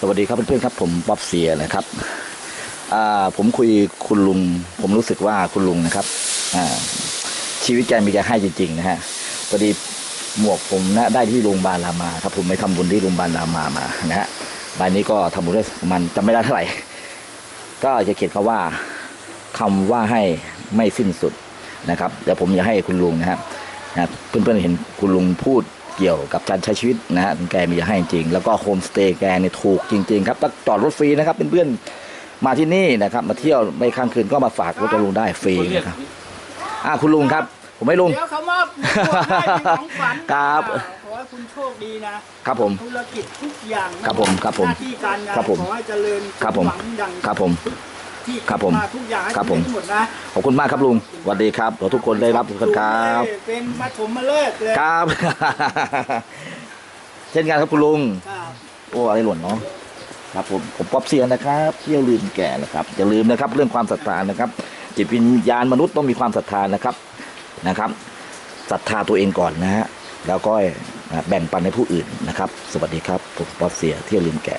สวัสดีครับเพื่อนๆครับ ผมป๊อบเสียนะครับอ่าผมคุยคุณลุง ผมรู้สึกว่าคุณลุงนะครับอ่าชีวิตแกมีแกให้จริงๆนะฮะพอดีหมวกผมนะได้ที่โรงพยาบาลรามาครับ ผมไปทำบุญที่โรงพยาบาลรามามานะฮะใบนี้ก็ทำบุญได้มันจำไม่ได้เท่าไหร่ ก็จะเขียนคำว่าคำว่าให้ไม่สิ้นสุดนะครับเดี๋ยวผมจะให้คุณลุงนะฮะนะเพื่อนๆเห็นคุณลุงพูด เกี่ยวกับการใช้ชีวิตนะฮะแกมีจะให้จริง แล้วก็โฮมสเตย์แกเนี่ยถูกจริง ๆ ครับต้องจอดรถฟรีนะครับเพื่อนๆมาที่นี่นะครับ มาเที่ยวไม่ค้างคืนก็มาฝากรถกับลุงได้ฟรีนะครับอ่าคุณลุงครับ ผมให้ลุง เดี๋ยวเขามอบหมวกให้เป็นของขวัญครับอ่าขอให้คุณโชคดีนะครับผมธุรกิจทุกอย่างครับผมครับผมหน้าที่การงานครับผมขอให้เจริญครับผมหวังอย่างครับผม ที่ครับผมาทุกอย่างให้ครับผมสำเร็จหมดนะขอบคุณมากครับลุงสวัสดีครับเราทุกคนได้รับทุกคนครับ เป็นปฐมฤกษ์เลยครับ เช่นกันครับคุณลุง ครับโอ้อะไรหล่นเนาะครับผมผมป๊อบเซียนนะครับเที่ยวลืมแก่นะครับอย่าลืมนะครับ เรื่องความศรัทธานะครับ จิตวิญญาณมนุษย์ต้องมีความศรัทธานะครับนะครับศรัทธาตัวเองก่อนนะฮะแล้วก็แบ่งปันให้ผู้อื่นนะครับ สวัสดีครับผมป๊อบเซียเที่ยวลืมแก่